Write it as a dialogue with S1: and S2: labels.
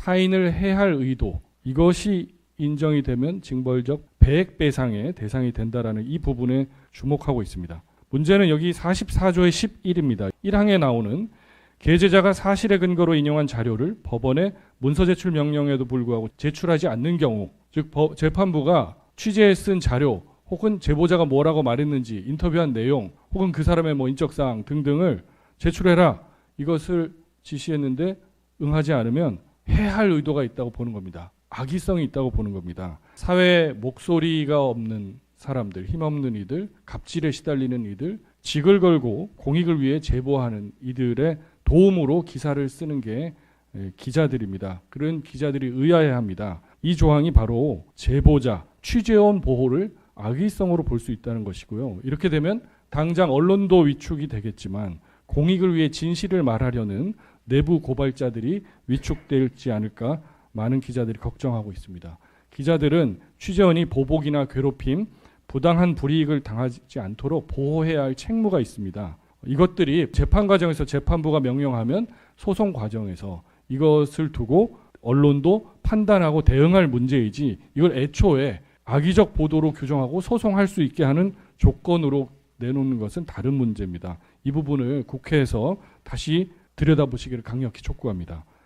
S1: 타인을 해할 의도 이것이 인정이 되면 징벌적 배액 배상의 대상이 된다라는 이 부분에 주목하고 있습니다. 문제는 여기 44조의 11입니다. 1항에 나오는 계제자가 사실의 근거로 인용한 자료를 법원에 문서 제출 명령에도 불구하고 제출하지 않는 경우, 즉 법- 재판부가 취재에 쓴 자료 혹은 제보자가 뭐라고 말했는지 인터뷰한 내용 혹은 그 사람의 뭐 인적 사항 등등을 제출해라 이것을 지시했는데 응하지 않으면 해할 의도가 있다고 보는 겁니다. 악의성이 있다고 보는 겁니다. 사회에 목소리가 없는 사람들, 힘없는 이들, 갑질에 시달리는 이들, 직을 걸고 공익을 위해 제보하는 이들의 도움으로 기사를 쓰는 게 에, 기자들입니다. 그런 기자들이 의아해 합니다. 이 조항이 바로 제보자, 취재원 보호를 악의성으로 볼 수 있다는 것이고요. 이렇게 되면 당장 언론도 위축이 되겠지만 공익을 위해 진실을 말하려는 내부 고발자들이 위축될지 않을까 많은 기자들이 걱정하고 있습니다. 기자들은 취재원이 보복이나 괴롭힘, 부당한 불이익을 당하지 않도록 보호해야 할 책무가 있습니다. 이것들이 재판 과정에서 재판부가 명령하면 소송 과정에서 이것을 두고 언론도 판단하고 대응할 문제이지 이걸 애초에 악의적 보도로 규정하고 소송할 수 있게 하는 조건으로 내놓는 것은 다른 문제입니다. 이 부분을 국회에서 다시 들여다보시기를 강력히 촉구합니다.